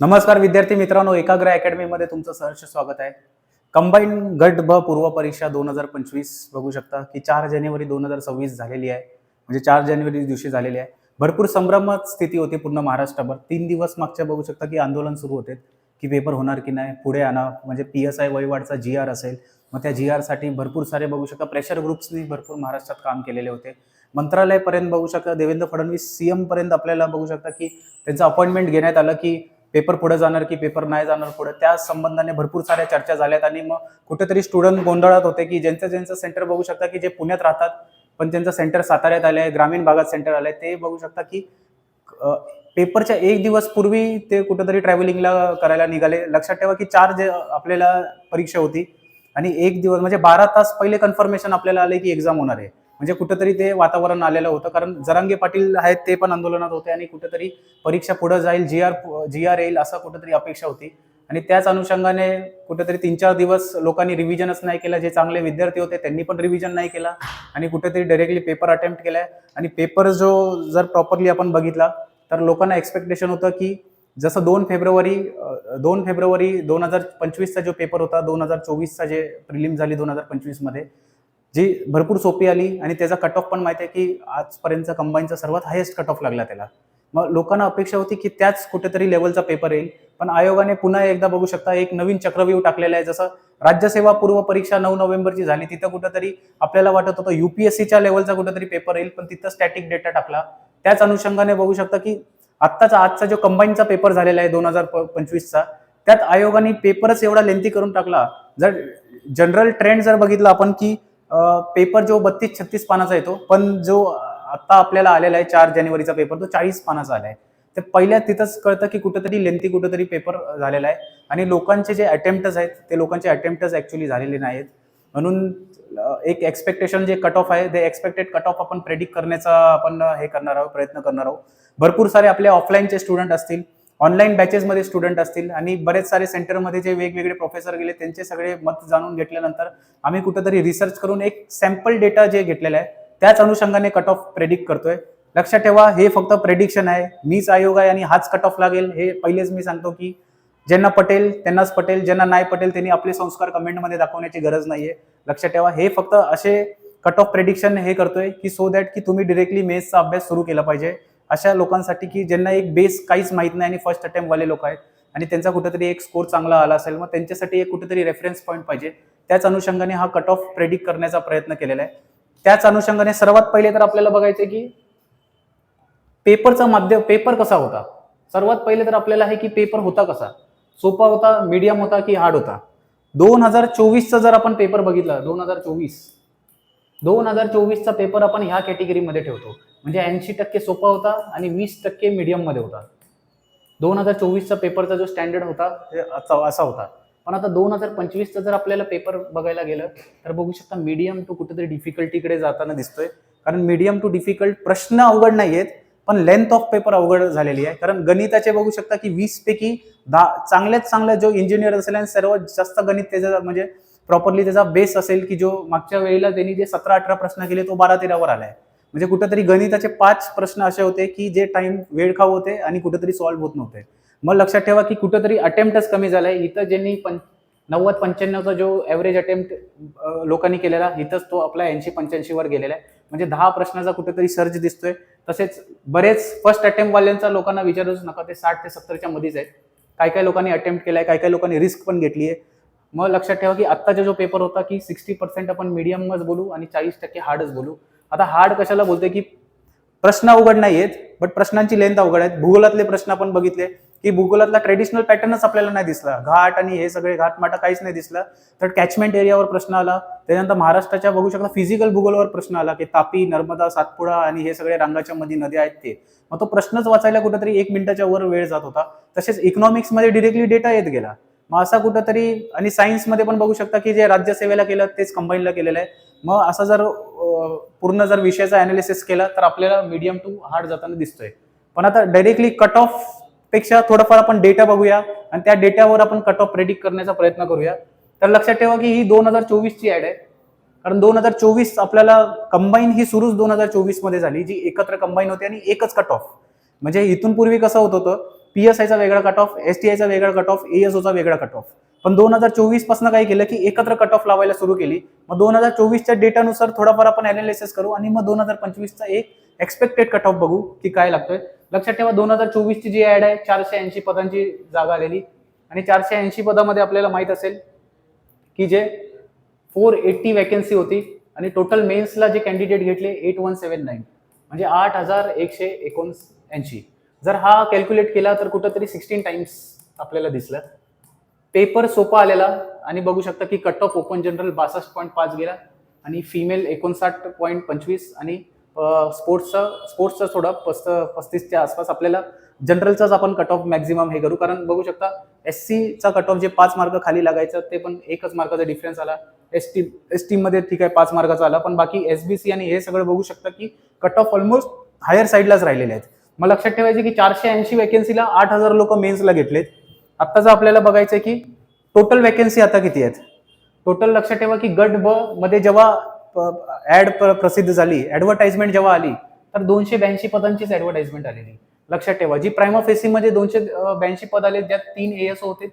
नमस्कार विद्यार्थी मित्रांनो एकाग्र अकॅडमीमध्ये तुमचं सहर्ष स्वागत आहे. कंबाईन गट ब पूर्व परीक्षा दोन हजार पंचवीस बघू शकता की चार जानेवारी दोन हजार सव्वीस झालेली आहे. म्हणजे चार जानेवारी दिवशी झालेली आहे. भरपूर संभ्रमात स्थिती होती पूर्ण महाराष्ट्रभर. तीन दिवस मागच्या बघू शकता की आंदोलन सुरू होते. की पेपर होणार की नाही पुढे आणा. म्हणजे पी एस आय वहिवाडचा जी आर असेल मग त्या जी आरसाठी भरपूर सारे बघू शकता. प्रेशर ग्रुप्सनी भरपूर महाराष्ट्रात काम केलेले होते. मंत्रालयापर्यंत बघू शकता देवेंद्र फडणवीस सीएमपर्यंत आपल्याला बघू शकता की त्यांचं अपॉइंटमेंट घेण्यात आलं की पेपर पुढे जाणार की पेपर नाही जाणार पुढे त्या संबंधाने भरपूर साऱ्या चर्चा झाल्यात आणि मग कुठेतरी स्टुडंट गोंधळात होते की ज्यांचं ज्यांचं सेंटर बघू शकता की जे पुण्यात राहतात पण त्यांचं सेंटर साताऱ्यात आलं आहे ग्रामीण भागात सेंटर आलंय ते बघू शकता की पेपरच्या एक दिवस पूर्वी ते कुठेतरी ट्रॅव्हलिंगला करायला निघाले. लक्षात ठेवा की चार जे आपल्याला परीक्षा होती आणि एक दिवस म्हणजे बारा तास पहिले कन्फर्मेशन आपल्याला आले की एक्झाम होणार आहे. म्हणजे कुठंतरी ते वातावरण आलेलं होतं. कारण जरांगे पाटील आहेत ते पण आंदोलनात होते आणि कुठेतरी परीक्षा पुढे जाईल जी आर जी आर येईल असं कुठेतरी अपेक्षा होती. आणि त्याच अनुषंगाने कुठेतरी तीन चार दिवस लोकांनी रिव्हिजनच नाही केलं. जे चांगले विद्यार्थी होते त्यांनी पण रिव्हिजन नाही केला. आणि कुठेतरी डायरेक्टली पेपर अटेम्प्ट केलाय. आणि पेपर जो जर प्रॉपरली आपण बघितला तर लोकांना एक्सपेक्टेशन होतं की जसं दोन फेब्रुवारी दोन फेब्रुवारी दोन हजार पंचवीसचा जो पेपर होता दोन हजार चोवीसचा जे प्रिलिम झाली दोन हजार पंचवीसमध्ये जी भरपूर सोपी आली आणि त्याचा कट ऑफ पण माहिती आहे की आजपर्यंत कंबाईनचा सर्वात हायेस्ट कट ऑफ लागला त्याला. मग लोकांना अपेक्षा होती की त्याच कुठेतरी लेवलचा पेपर येईल पण आयोगाने पुन्हा एकदा बघू शकता एक नवीन चक्रव्यूह टाकलेला आहे. जसं राज्यसेवा पूर्व परीक्षा नऊ नोव्हेंबरची झाली तिथं कुठेतरी आपल्याला वाटत होतं युपीएससीच्या लेवलचा कुठेतरी पेपर येईल पण तिथं स्टॅटिक डेटा टाकला. त्याच अनुषंगाने बघू शकता की आत्ताचा आजचा जो कंबाईनचा पेपर झालेला आहे दोन हजार पंचवीसचा त्यात आयोगाने पेपरच एवढा लेंथी करून टाकला. जर जनरल ट्रेंड जर बघितला आपण की पेपर जो बत्तीस छत्तीस पानाचा येतो पण जो आता आपल्याला आलेला आहे चार जानेवारीचा पेपर तो चाळीस पानाचा आला आहे तर पहिल्या तिथंच कळतं की कुठेतरी लेंथी कुठेतरी पेपर झालेला आहे. आणि लोकांचे जे अटेम्प्टच आहेत ते लोकांचे अटेम्प्टच ऍक्च्युली झालेले नाहीत. म्हणून एक एक्सपेक्टेशन जे कट ऑफ आहे ते एक्सपेक्टेड कट ऑफ आपण प्रेडिक्ट करण्याचा आपण हे करणार आहोत प्रयत्न करणार आहोत. भरपूर सारे आपले ऑफलाईनचे स्टुडंट असतील. ऑनलाईन बॅचेसमध्ये स्टुडंट असतील आणि बरेच सारे सेंटरमध्ये जे वेगवेगळे प्रोफेसर गेले त्यांचे सगळे मत जाणून घेतल्यानंतर आम्ही कुठेतरी रिसर्च करून एक सॅम्पल डेटा जे घेतलेला आहे त्याच अनुषंगाने कट ऑफ प्रेडिक्ट करतोय. लक्षात ठेवा हे फक्त प्रेडिक्शन आहे. मीच आयोग आहे आणि हाच कट ऑफ लागेल. हे पहिलेच मी सांगतो की ज्यांना पटेल त्यांनाच पटेल. ज्यांना नाही पटेल त्यांनी आपले संस्कार कमेंटमध्ये दाखवण्याची गरज नाहीये. लक्षात ठेवा हे फक्त असे कट ऑफ प्रेडिक्शन हे करतोय की सो दॅट की तुम्ही डिरेक्टली मेथ्सचा अभ्यास सुरू केला पाहिजे. अशा लोकांसाठी की ज्यांना एक बेस काहीच माहीत नाही आणि फर्स्ट अटेम्प्टवाले लोक आहेत. आणि त्यांचा कुठेतरी एक स्कोर चांगला आला असेल मग त्यांच्यासाठी एक कुठेतरी रेफरन्स पॉईंट पाहिजे. त्याच अनुषंगाने हा कट ऑफ प्रेडिक्ट करण्याचा प्रयत्न केलेला आहे. त्याच अनुषंगाने सर्वात पहिले तर आपल्याला बघायचं की पेपरचा माध्यम पेपर कसा होता? सर्वात पहिले तर आपल्याला आहे की पेपर होता कसा? सोपा होता मीडियम होता की हार्ड होता? दोन हजार चोवीसचा जर आपण पेपर बघितला दोन हजार चोवीस दोन हजार चोवीसचा पेपर आपण ह्या कॅटेगरीमध्ये ठेवतो. म्हणजे ऐंशी टक्के सोपा होता आणि वीस टक्के मीडियममध्ये होता. दोन हजार चोवीसचा पेपरचा जो स्टँडर्ड होता ते असा असा होता. पण आता दोन हजार पंचवीसचा जर आपल्याला पेपर बघायला गेलं तर बघू शकता मीडियम टू कुठेतरी डिफिकल्टीकडे जाताना दिसतोय. कारण मीडियम टू डिफिकल्ट प्रश्न अवघड नाही आहेत पण लेंथ ऑफ पेपर अवघड झालेली आहे. कारण गणिताचे बघू शकता की वीस पैकी दहा चांगल्यात चांगला जो इंजिनियर असेल आणि सर्वात जास्त गणित त्याचा म्हणजे प्रॉपरली त्याचा बेस असेल की जो मागच्या वेळेला त्यांनी जे सतरा अठरा प्रश्न केले तो बारा तेरावर आलाय. म्हणजे कुठंतरी गणिताचे पाच प्रश्न असे होते की जे टाइम वेळ खाऊ होते आणि कुठंतरी सॉल्व्ह होत नव्हते. मग लक्षात ठेवा की कुठंतरी अटेम्प्टच कमी झालाय. इथं ज्यांनी पं नव्वद पंच्याण्णवचा जो ॲव्हरेज अटेम्प्ट लोकांनी केलेला इथंच तो आपला ऐंशी पंच्याऐंशीवर गेलेला आहे. म्हणजे दहा प्रश्नाचा कुठेतरी सर्च दिसतोय. तसेच बरेच फर्स्ट अटेम्प्टवाल्यांचा लोकांना विचारूच नका. ते साठ ते सत्तरच्या मध्येच आहेत. काय काय लोकांनी अटेम्प्ट केलाय काय काय लोकांनी रिस्क पण घेतली आहे. मग लक्षात ठेवा की आत्ताचा जो पेपर होता की सिक्स्टी पर्सेंट आपण मिडियमच बोलू आणि चाळीस टक्के हार्डच बोलू. आता हार्ड कशाला बोलतोय की प्रश्न अवघड नाही आहेत बट प्रश्नांची लेंथ अवघड आहेत. भूगोलातले प्रश्न आपण बघितले की भूगोलातला ट्रेडिशनल पॅटर्नच आपल्याला नाही दिसला. घाट आणि हे सगळे घाटमाटा काहीच नाही दिसला. तर कॅचमेंट एरियावर प्रश्न आला. त्याच्यानंतर महाराष्ट्राच्या बघू शकता फिजिकल भूगोलावर प्रश्न आला की तापी नर्मदा सातपुडा आणि हे सगळे रांगाच्या मध्ये नद्या आहेत ते. मग तो प्रश्नच वाचायला कुठेतरी एक मिनिटाच्या वर वेळ जात होता. तसेच इकॉनॉमिक्समध्ये डिरेक्टली डेटा येत गेला. मग असा कुठंतरी आणि सायन्समध्ये पण बघू शकता की जे राज्यसेवेला केलं तेच कंबाईनला केलेलं आहे. मग असा जर पूर्ण जर विषयाचा अनालिसिस केलं तर आपल्याला मीडियम टू हार्ड जाताना दिसतोय. पण आता डायरेक्टली कट ऑफपेक्षा थोडंफार आपण डेटा बघूया आणि त्या डेटावर आपण कट ऑफ प्रेडिक्ट करण्याचा प्रयत्न करूया. तर लक्षात ठेवा की ही दोन हजार चोवीसची ऍड आहे. कारण दोन हजार चोवीस आपल्याला कंबाईन ही सुरूच दोन हजार चोवीसमध्ये झाली जी एकत्र कंबाईन होती आणि एकच कट ऑफ म्हणजे इथून पूर्वी कसं होत होतं? पी एस आयचा वेगळा कट ऑफ एस टी आयचा वेगळा कट ऑफ एस ओचा वेगळा कट ऑफ पण दोन हजार चोवीसपासून काय केलं की एकत्र कट ऑफ लावायला सुरू केली. मग दोन हजार चोवीसच्या डेटानुसार थोडाफार आपण अनालिसिस करू आणि मग दोन हजार पंचवीसचा एक एक्सपेक्टेड कट ऑफ बघू की काय लागतोय. लक्षात ठेवा दोन हजार चोवीसची जी ऍड आहे चारशे ऐंशी पदांची जागा आलेली. आणि चारशे ऐंशी पदामध्ये आपल्याला माहीत असेल की जे फोर एट्टी वॅकन्सी होती आणि टोटल मेन्सला जे कॅन्डिडेट घेतले एट वन सेवन नाईन म्हणजे आठ हजार एकशे एकोणऐंशी. जर हा कॅल्क्युलेट केला तर कुठंतरी सिक्स्टीन टाइम्स आपल्याला दिसलं. पेपर सोपा आलेला आणि बघू शकता की कट ऑफ ओपन जनरल बासष्ट पॉईंट पाच गेला आणि फिमेल एकोणसाठ पॉईंट पंचवीस आणि स्पोर्ट्सचा स्पोर्ट्सचा थोडा पस्त पस्तीसच्या आसपास आपल्याला जनरलचाच आपण कट ऑफ मॅक्झिमम हे करू. कारण बघू शकता एस सीचा कट ऑफ जे पाच मार्क खाली लागायचं ते पण एकच मार्काचा डिफरन्स आला. एस टी एस टीमध्ये ठीक आहे पाच मार्काचा आला. पण बाकी एस बी सी आणि हे सगळं बघू शकता की कट ऑफ ऑलमोस्ट हायर साईडलाच राहिलेले आहेत. मग लक्षात ठेवायचे की चारशे ऐंशी वॅकन्सीला आठ हजार लोक मेन्सला घेतलेत. आत्ताचं आपल्याला बघायचं आहे की टोटल वॅकन्सी आता किती आहेत? टोटल लक्षात ठेवा की गट ब मध्ये जेव्हा ऍड प्रसिद्ध झाली ऍडव्हर्टाइजमेंट जेव्हा आली तर दोनशे ब्याऐंशी पदांचीच ऍडव्हर्टाइजमेंट आलेली. लक्षात ठेवा जी प्रायमा फेसीमध्ये दोनशे ब्याऐंशी पद आले त्यात तीन ए एस होते.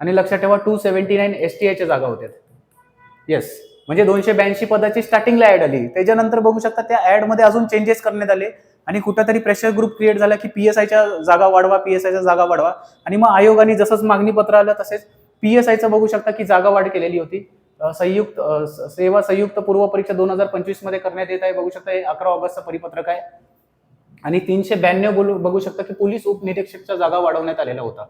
आणि लक्षात ठेवा two seventy nine S T आयच्या जागा होत्या. येस म्हणजे दोनशे ब्याऐंशी पदाची स्टार्टिंगला ऍड आली. त्याच्यानंतर बघू शकता त्या ऍडमध्ये अजून चेंजेस करण्यात आले. आणि कुठेतरी प्रेशर ग्रुप क्रिएट झाला की पीएसआयच्या जागा वाढवा पीएसआयच्या जागा वाढवा. आणि मग आयोगाने जसंच मागणी पत्र आलं तसेच पीएसआयचं बघू शकता की जागा वाढ केलेली होती. संयुक्त स- सेवा संयुक्त पूर्व परीक्षा दोन हजार पंचवीसमध्ये करण्यात येत आहे. बघू शकता हे अकरा ऑगस्टचं परिपत्रक आहे. आणि तीनशे ब्याण्णव बोलू बघू शकता की पोलीस उपनिरीक्षकच्या जागा वाढवण्यात आलेला होता.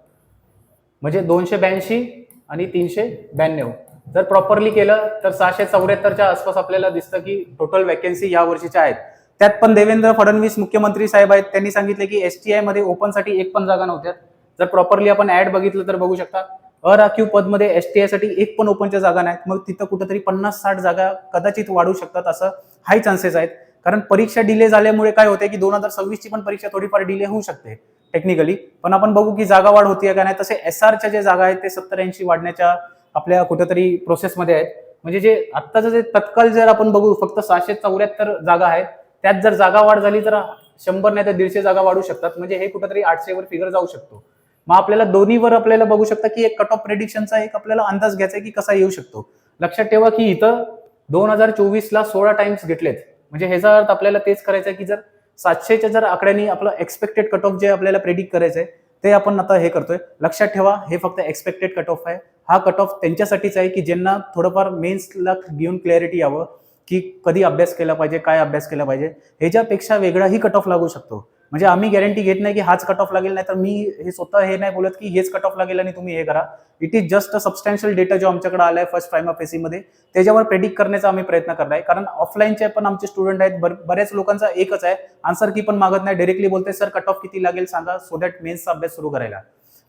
म्हणजे दोनशे ब्याऐंशी आणि तीनशे ब्याण्णव. जर प्रॉपरली केलं तर सहाशे चौऱ्याहत्तरच्या आसपास आपल्याला दिसतं की टोटल वॅकन्सी या वर्षीच्या आहेत. त्यात पण देवेंद्र फडणवीस मुख्यमंत्री साहेब आहेत. त्यांनी सांगितले की एस टी आयमध्ये ओपनसाठी एक पण जागा नव्हत्या. जर प्रॉपरली आपण ऍड बघितलं तर बघू शकता अराखीव पदमध्ये एस टी आयसाठी एक पण ओपनच्या जागा नाहीत. मग तिथं कुठेतरी पन्नास साठ जागा कदाचित वाढू शकतात असं हाय चान्सेस आहेत. कारण परीक्षा डिले झाल्यामुळे काय होते की दोन हजार सव्वीसची पण परीक्षा थोडीफार डिले होऊ शकते टेक्निकली पण आपण बघू की जागा वाढ होती का नाही. तसे एस आरच्या जे जागा आहेत ते सत्तर ऐंशी वाढण्याच्या आपल्या कुठेतरी प्रोसेसमध्ये आहेत. म्हणजे जे आत्ताचं जे तत्काल जर आपण बघू फक्त सहाशे चौऱ्याहत्तर जागा आहेत त्यात जर जागा वाढ झाली तर शंभर नाही तर दीडशे जागा वाढू शकतात. म्हणजे हे कुठेतरी आठशेवर फिगर जाऊ शकतो. मग आपल्याला दोन्हीवर आपल्याला बघू शकता की एक कट ऑफ प्रेडिक्शनचा एक आपल्याला अंदाज घ्यायचा आहे की कसा येऊ शकतो. लक्षात ठेवा की इथं दोन हजार चोवीसला सोळा टाइम्स घेतलेत. म्हणजे ह्याचा अर्थ आपल्याला तेच करायचं आहे की जर सातशेच्या जर आकड्यांनी आपलं एक्सपेक्टेड कट ऑफ जे आपल्याला प्रेडिक्ट करायचं आहे ते आपण आता हे करतोय. लक्षात ठेवा हे फक्त एक्सपेक्टेड कट ऑफ आहे. हा कट ऑफ त्यांच्यासाठीच आहे की ज्यांना थोडंफार मेन्सला घेऊन क्लॅरिटी यावं की कधी अभ्यास केला पाहिजे काय अभ्यास केला पाहिजे ह्याच्यापेक्षा वेगळाही कट ऑफ लागू शकतो. म्हणजे आम्ही गॅरंटी घेत नाही की हाच कट ऑफ लागेल नाही तर मी हे स्वतः हे नाही बोलत की हेच कट ऑफ लागेल आणि तुम्ही हे करा. It is just a substantial data जो आमच्याकडे आलाय फर्स्ट प्रायमा फेसीमध्ये त्याच्यावर प्रेडिक्ट करण्याचा आम्ही प्रयत्न करणार आहे. कारण ऑफलाईनचे पण आमचे स्टुडंट आहेत बऱ्याच लोकांचा एकच आहे आन्सर की पण मागत नाही डायरेक्टली बोलते सर कट ऑफ किती लागेल सांगा सो दॅट मेन्सचा अभ्यास सुरू करायला.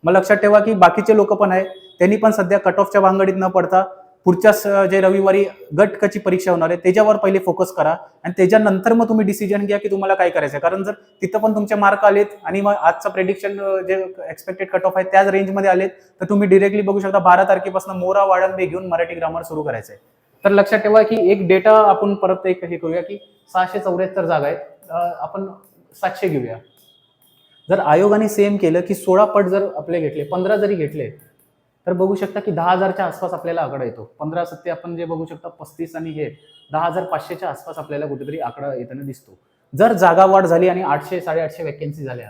मग लक्षात ठेवा की बाकीचे लोक पण आहेत त्यांनी पण सध्या कट ऑफच्या भांगडीत न पडता पुढच्या स- जे रविवारी गटकची परीक्षा होणार आहे त्याच्यावर पहिले फोकस करा. आणि त्याच्यानंतर मग तुम्ही डिसिजन घ्या की तुम्हाला काय करायचं आहे कारण जर तिथं पण तुमचे मार्क आलेत आणि मग आजचं प्रेडिक्शन जे एक्सपेक्टेड कट ऑफ आहे त्याच रेंजमध्ये आलेत तर तुम्ही डिरेक्टली बघू शकता बारा तारखेपासून मोरा वाढंबे घेऊन मराठी ग्रामर सुरू करायचं आहे तर लक्षात ठेवा की एक डेटा आपण परत एक हे करूया की सहाशे चौऱ्याहत्तर जागा आहेत. आपण सातशे घेऊया. जर आयोगाने सेम केलं की सोळा पट जर आपले घेतले पंधरा जरी घेतले तर बघू शकता की दहा हजारच्या आसपास आपल्याला आकडा येतो. पंधरा सत्ते आपण जे बघू शकता पस्तीस आणि हे दहा हजार पाचशेच्या आसपास आपल्याला कुठेतरी आकडा येताना दिसतो. जर जागा वाढ झाली आणि आठशे साडेआठशे वॅकेन्सी झाल्या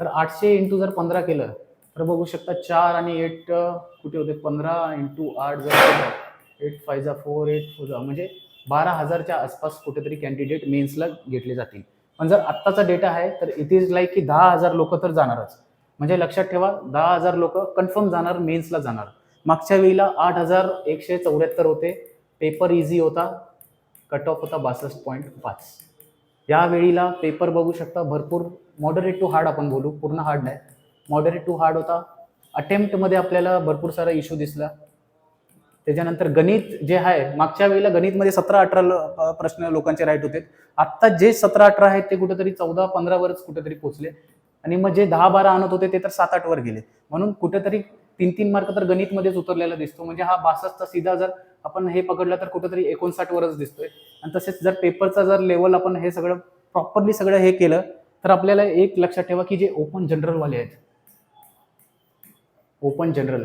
तर आठशे इंटू जर पंधरा केलं तर बघू शकता चार आणि एट कुठे होते? पंधरा इंटू आठ जर एट फायजा फोर एट फोर जा म्हणजे बारा हजारच्या आसपास कुठेतरी कॅन्डिडेट मेन्सला घेतले जातील. पण जर आत्ताचा डेटा आहे तर इट इज लाईक की दहा हजार लोक तर जाणारच. म्हणजे लक्षात ठेवा दहा हजार लोक कन्फर्म जाणार मेन्सला जाणार. मागच्या वेळीला आठ हजार एकशे चौऱ्याहत्तर होते. पेपर इझी होता. कट ऑफ होता बासष्ट पॉईंट पाच. या वेळीला पेपर बघू शकता भरपूर मॉडरेट टू हार्ड आपण बोलू पूर्ण हार्ड नाही. मॉडरेट टू हार्ड होता. अटेम्प्टमध्ये आपल्याला भरपूर सारा इश्यू दिसला. त्याच्यानंतर गणित जे आहे मागच्या वेळेला गणितमध्ये सतरा अठरा ल- प्रश्न लोकांचे राईट होते. आत्ता जे सतरा अठरा आहेत ते कुठेतरी चौदा पंधरावरच कुठेतरी पोचले. आणि मग जे दहा बारा आणत होते ते तर सात आठ वर गेले. म्हणून कुठेतरी तीन तीन मार्क तर गणितमध्येच उतरलेला दिसतो. म्हणजे हा बासष्टचा सीधा जर आपण हे पकडला तर कुठेतरी एकोणसाठ वरच दिसतोय. आणि तसेच जर पेपरचा जर लेवल आपण हे सगळं प्रॉपरली सगळं हे केलं तर आपल्याला एक लक्षात ठेवा की जे ओपन जनरलवाले आहेत. ओपन जनरल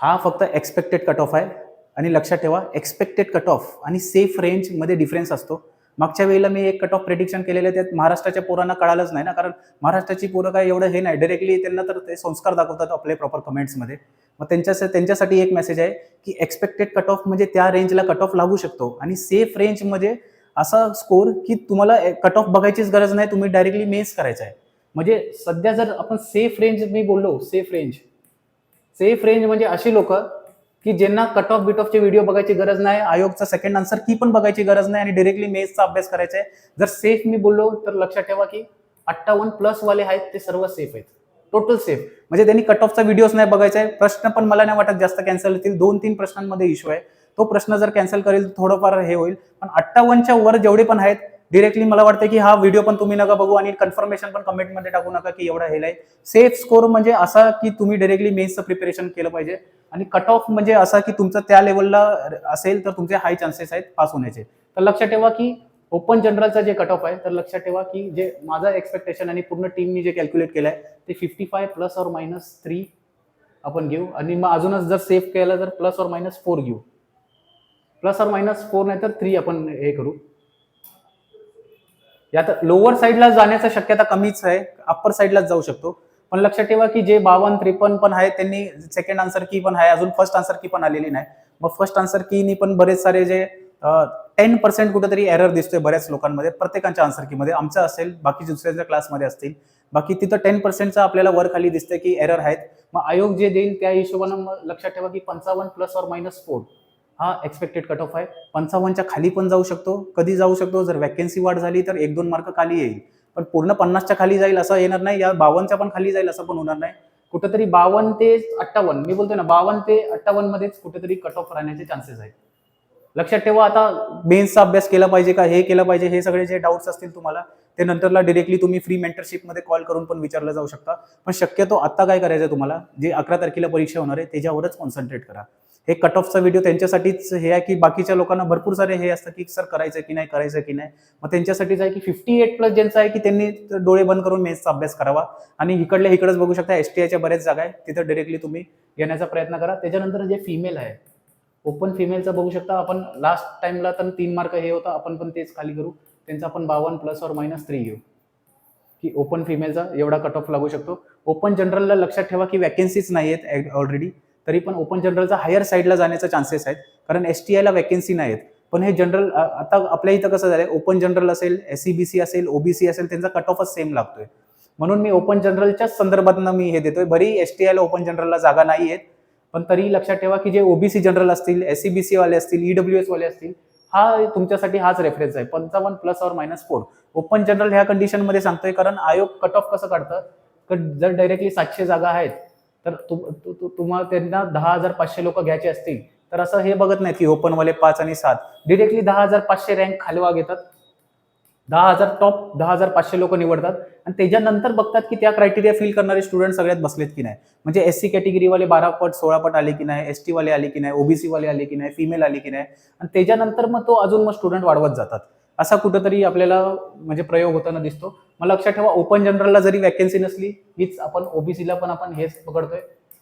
हा फक्त एक्सपेक्टेड कट ऑफ आहे. आणि लक्षात ठेवा एक्सपेक्टेड कट ऑफ आणि सेफ रेंजमध्ये डिफरन्स असतो. मागच्या वेळेला मी एक कट ऑफ प्रेडिक्शन केलेलं आहे त्यात महाराष्ट्राच्या पोरांना कळालंच नाही ना कारण महाराष्ट्राची पोरं काय एवढं हे नाही. डायरेक्टली त्यांना तर ते संस्कार दाखवतात आपले प्रॉपर कमेंट्समध्ये मग त्यांच्या त्यांच्यासाठी एक मेसेज आहे की एक्सपेक्टेड कट ऑफ म्हणजे त्या रेंजला कट ऑफ लागू शकतो. आणि सेफ रेंज म्हणजे असा स्कोर की तुम्हाला कट ऑफ बघायचीच गरज नाही तुम्ही डायरेक्टली मेस करायचा आहे. म्हणजे सध्या जर आपण सेफ रेंज मी बोललो सेफ रेंज सेफ रेंज म्हणजे अशी लोकं की ज्यांना कट ऑफ बिट ऑफचे व्हिडिओ बघायची गरज नाही आयोगचा सेकंड आन्सर की पण बघायची गरज नाही आणि डिरेक्टली मेजचा अभ्यास करायचा आहे जर सेफ मी बोललो तर लक्षात ठेवा की अठ्ठावन्न प्लस वाले आहेत ते सर्व सेफ आहेत. टोटल सेफ म्हणजे त्यांनी कट ऑफचा व्हिडिओज नाही बघायचा आहे प्रश्न पण मला नाही वाटत जास्त कॅन्सल होतील दोन तीन प्रश्नांमध्ये इश्यू आहे. तो प्रश्न जर कॅन्सल करेल थोडंफार हे होईल. पण अठ्ठावन्नच्या वर जेवढे पण आहेत डिरेक्टली मला वाटतं की हा व्हिडिओ पण तुम्ही नका बघू आणि कन्फर्मेशन पण कमेंटमध्ये टाकू नका की एवढा हेल आहे सेफ स्कोर म्हणजे असा की तुम्ही डिरेक्टली मेन्सचं प्रिपरेशन केलं पाहिजे. आणि कट ऑफ म्हणजे असा की तुमचं त्या लेवलला असेल तर तुमचे हाय चान्सेस आहेत पास होण्याचे. तर लक्षात ठेवा की ओपन जनरलचा जे कट ऑफ आहे तर लक्षात ठेवा की जे माझं एक्सपेक्टेशन आणि पूर्ण टीमनी जे कॅल्क्युलेट केलं आहे ते fifty five plus or minus three आपण घेऊ. आणि मग अजूनच जर सेफ केलं तर प्लस ऑर मायनस फोर घेऊ. प्लस ऑर मायनस फोर नाही तर थ्री आपण हे करू. यात लोअर साईडला जाण्याचा शक्यता कमीच आहे. अप्पर साईडलाच जाऊ शकतो. पण लक्षात ठेवा की जे बावन्न त्रेपन्न पण आहे त्यांनी सेकंड आन्सर की पण आहे. अजून फर्स्ट आन्सर की पण आलेली नाही. मग फर्स्ट आन्सर कीनी पण बरेच सारे जे टेन पर्सेंट कुठेतरी एरर दिसतोय बऱ्याच लोकांमध्ये प्रत्येकाच्या आन्सर कीमध्ये आमचं असेल बाकी दुसऱ्याच्या क्लासमध्ये असतील. बाकी तिथं टेन पर्सेंटचा आपल्याला वर खाली दिसतंय की एरर आहेत. मग आयोग जे देईल त्या हिशोबानं मग लक्षात ठेवा की पंचावन्न प्लस ऑर मायनस फोर हा एक्सपेक्टेड कट ऑफ आहे. पंचावन्नच्या खाली पण जाऊ शकतो. कधी जाऊ शकतो? जर वॅकन्सी वाढ झाली तर एक दोन मार्क खाली येईल. पण पूर्ण पन्नासच्या खाली जाईल असं येणार नाही. या बावनच्या पण खाली जाईल असं पण होणार नाही. कुठेतरी बावन्न ते अठ्ठावन्न मी बोलतोय ना बावन्न ते अठ्ठावन्न मध्येच कुठेतरी कट ऑफ राहण्याचे चान्सेस आहेत. लक्षात ठेवा आता बेन्सचा अभ्यास केला पाहिजे का? हे केलं पाहिजे हे सगळे जे डाऊट्स असतील तुम्हाला ते नंतरला डिरेक्टली तुम्ही फ्री मेंटरशिपमध्ये कॉल करून पण विचारलं जाऊ शकता. पण शक्यतो आत्ता काय करायचं तुम्हाला? जे अकरा तारखेला परीक्षा होणार आहे त्याच्यावरच कॉन्सन्ट्रेट करा. हे कट ऑफचा व्हिडिओ त्यांच्यासाठीच हे आहे की बाकीच्या लोकांना भरपूर सारे हे असतं की सर करायचं की नाही करायचं की नाही? मग त्यांच्यासाठीच आहे की फिफ्टी एट प्लस ज्यांचं आहे की त्यांनी डोळे बंद करून मेन्सचा अभ्यास करावा. आणि इकडल्या इकडंच बघू शकता एस टी आयच्या बऱ्याच जागा आहे तिथं डिरेक्टली तुम्ही येण्याचा प्रयत्न करा. त्याच्यानंतर जे फिमेल आहे ओपन फिमेलचं बघू शकता. आपण लास्ट टाइमला तर तीन मार्क हे होतं. आपण पण तेच खाली करू. त्यांचा आपण बावन्न प्लस और मायनस थ्री घेऊ की ओपन फिमेलचा एवढा कट ऑफ लागू शकतो. ओपन जनरलला लक्षात ठेवा की वॅकन्सीज नाही आहेत ऑलरेडी तरी पण ओपन जनरलचा हायर साईडला जाण्याचा चान्सेस आहेत. कारण एस टी आयला वॅकन्सी नाही आहेत पण हे जनरल आता आपल्या इथं कसं झालं ओपन जनरल असेल एस सी बी सी असेल ओबीसी असेल त्यांचा कट ऑफच सेम लागतोय. म्हणून मी ओपन जनरलच्याच संदर्भातनं मी हे देतोय. बरी एस टी आयला ओपन जनरलला जागा नाही आहेत पण तरी लक्षात ठेवा की जे ओबीसी जनरल असतील एस सी बी सी वाले असतील ईडब्ल्यू एस वाले असतील हा तुमच्यासाठी हाच रेफरन्स आहे. पंचावन्न प्लस और मायनस फोर ओपन जनरल ह्या कंडिशनमध्ये सांगतोय. कारण आयोग कट ऑफ कसं काढतं? जर डायरेक्टली सातशे जागा आहेत तर तुम्हाला त्यांना दहा हजार पाचशे लोक घ्यायचे असतील तर असं हे बघत नाही की ओपनवाले पाच आणि सात. डिरेक्टली दहा हजार पाचशे रँक खालवा घेतात दहा हजार टॉप दहा हजार पाचशे लोक निवडतात. आणि त्याच्यानंतर बघतात की त्या क्रायटेरिया फिल करणारे स्टुडंट सगळ्यात बसलेत की नाही. म्हणजे एस सी कॅटेगरीवाले बारा पट सोळा पट आले की नाही एस टीवाले आले की नाही ओबीसीवाले आले की नाही फिमेल आले की नाही. आणि त्याच्यानंतर मग तो अजून मग स्टुडंट वाढवत जातात. असा कुठंतरी आपल्याला म्हणजे प्रयोग होताना दिसतो. मला लक्षात ठेवा ओपन जनरलला जरी वॅकन्सी नसली हीच आपण ओबीसीला पण आपण हेच पकडतोय.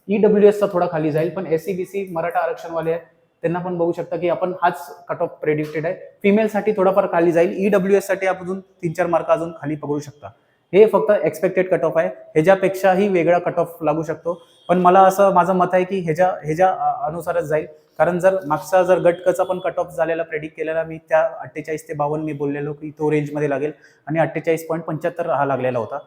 ईडब्ल्यू एसचा थोडा खाली जाईल पण S C B C Maratha आरक्षणवाले आहेत त्यांना पण बघू शकता की आपण हाच कट ऑफ प्रेडिक्टेड आहे. फिमेलसाठी थोडाफार खाली जाईल ईडब्ल्यू डब्ल्यू एससाठी अजून तीन चार मार्क अजून खाली पकडू शकता. हे फक्त एक्सपेक्टेड कट ऑफ आहे. ह्याच्यापेक्षाही वेगळा कट ऑफ लागू शकतो. पण मला असं माझं मत आहे की ह्याच्या ह्याच्या अनुसारच जाईल. कारण जर मागचा जर गटकचा पण कट ऑफ झालेला प्रेडिक्ट केलेला मी त्या अठ्ठेचाळीस ते बावन्न मी बोललेलो की तो रेंजमध्ये लागेल. आणि अठ्ठेचाळीस पॉईंट पंच्याहत्तर हा लागलेला होता.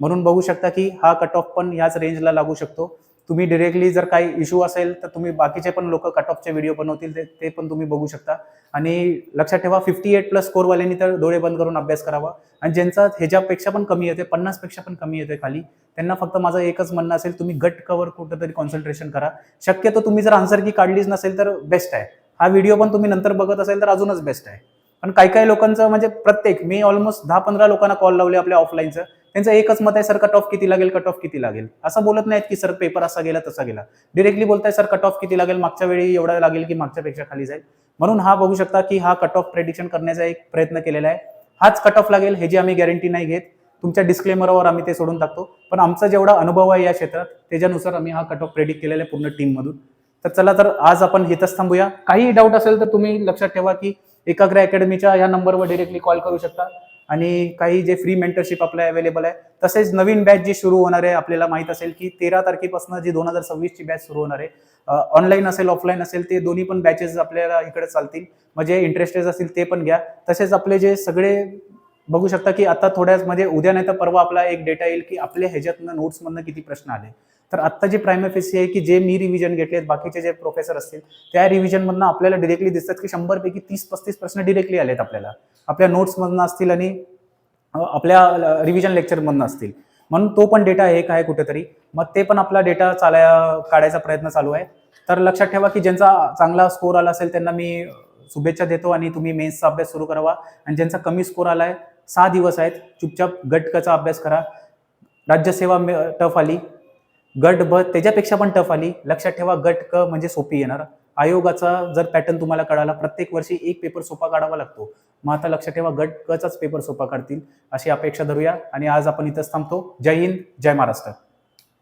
म्हणून बघू शकता की हा कट ऑफ पण याच रेंजला लागू शकतो. तुम्ही डिरेक्टली जर काही इश्यू असेल तर तुम्ही बाकीचे पण लोक कट ऑफचे व्हिडिओ बनवतील ते ते पण तुम्ही बघू शकता. आणि लक्षात ठेवा फिफ्टी एट प्लस स्कोरवाल्यांनी तर डोळे बंद करून अभ्यास करावा. आणि ज्यांचा ह्याच्यापेक्षा पण कमी येते पन्नासपेक्षा पण कमी येते खाली त्यांना फक्त माझं एकच म्हणणं असेल तुम्ही गट कवर कुठंतरी कॉन्सन्ट्रेशन करा. शक्यतो तुम्ही जर आन्सर की काढलीच नसेल तर बेस्ट आहे. हा व्हिडिओ पण तुम्ही नंतर बघत असेल तर अजूनच बेस्ट आहे. पण काही काही लोकांचं म्हणजे प्रत्येक मी ऑलमोस्ट दहा पंधरा लोकांना कॉल लावले आपल्या ऑफलाईनचं त्यांचं एकच मत आहे सर कट ऑफ किती लागेल कट ऑफ किती लागेल? असं बोलत नाहीत की सर पेपर असा गेला तसा गेला. डिरेक्टली बोलताय सर कट ऑफ किती लागेल? मागच्या वेळी एवढा लागेल की मागच्यापेक्षा खाली जाईल? म्हणून हा बघू शकता की हा कट ऑफ प्रेडिक्शन करण्याचा एक प्रयत्न केलेला आहे. हाच कट ऑफ लागेल हे जी आम्ही गॅरंटी नाही घेत तुमच्या डिस्क्लेमरवर आम्ही ते सोडून टाकतो. पण आमचा जेवढा अनुभव आहे या क्षेत्रात त्याच्यानुसार आम्ही हा कट ऑफ प्रेडिक्ट केलेला आहे पूर्ण टीममधून तर चला तर आज आपण इथंच थांबूया. काही डाऊट असेल तर तुम्ही लक्षात ठेवा की एकाग्र अकॅडमीच्या या नंबरवर डिरेक्टली कॉल करू शकता. आणि काही जे फ्री मेंटरशिप आपल्या अवेलेबल आहे तसेच नवीन बॅच जी सुरू होणार आहे आपल्याला माहीत असेल की तेरा तारखेपासून जी दोन हजार सव्वीसची बॅच सुरू होणार आहे ऑनलाईन असेल ऑफलाईन असेल ते दोन्ही पण बॅचेस आपल्याला इकडे चालतील. म्हणजे इंटरेस्टेड असतील ते पण घ्या. तसेच आपले जे सगळे बघू शकता की आता थोड्याच म्हणजे उद्या नाही तर परवा आपला एक डेटा येईल की आपल्या ह्याच्यातनं नोट्समधनं किती प्रश्न आले. तर आत्ता जी प्रायमरी आहे की जे मी रिव्हिजन घेतले बाकीचे जे प्रोफेसर असतील त्या रिव्हिजनमधनं आपल्याला डिरेक्टली दिसतात की शंभर पैकी तीस पस्तीस प्रश्न डिरेक्टली आलेत आपल्याला. आपल्या नोट्समधनं असतील आणि आपल्या रिव्हिजन लेक्चरमधनं असतील. म्हणून तो पण डेटा एक आहे कुठेतरी. मग ते पण आपला डेटा चालाय काढायचा प्रयत्न चालू आहे. तर लक्षात ठेवा की ज्यांचा चांगला स्कोर आला असेल त्यांना मी शुभेच्छा देतो आणि तुम्ही मेन्सचा अभ्यास सुरू करावा. आणि ज्यांचा कमी स्कोर आहे सहा दिवस आहेत. चुपचाप गटकचा अभ्यास करा. राज्यसेवा टफ आली. गट ब त्याच्यापेक्षा पण टफ आली. लक्षात ठेवा गट क म्हणजे सोपी येणार. आयोगाचा जर पॅटर्न तुम्हाला कळाला प्रत्येक वर्षी एक पेपर सोपा काढावा लागतो. मग आता लक्षात ठेवा गट कचाच पेपर सोपा काढतील अशी अपेक्षा धरूया. आणि आज आपण इथंच थांबतो. जय हिंद जय महाराष्ट्र.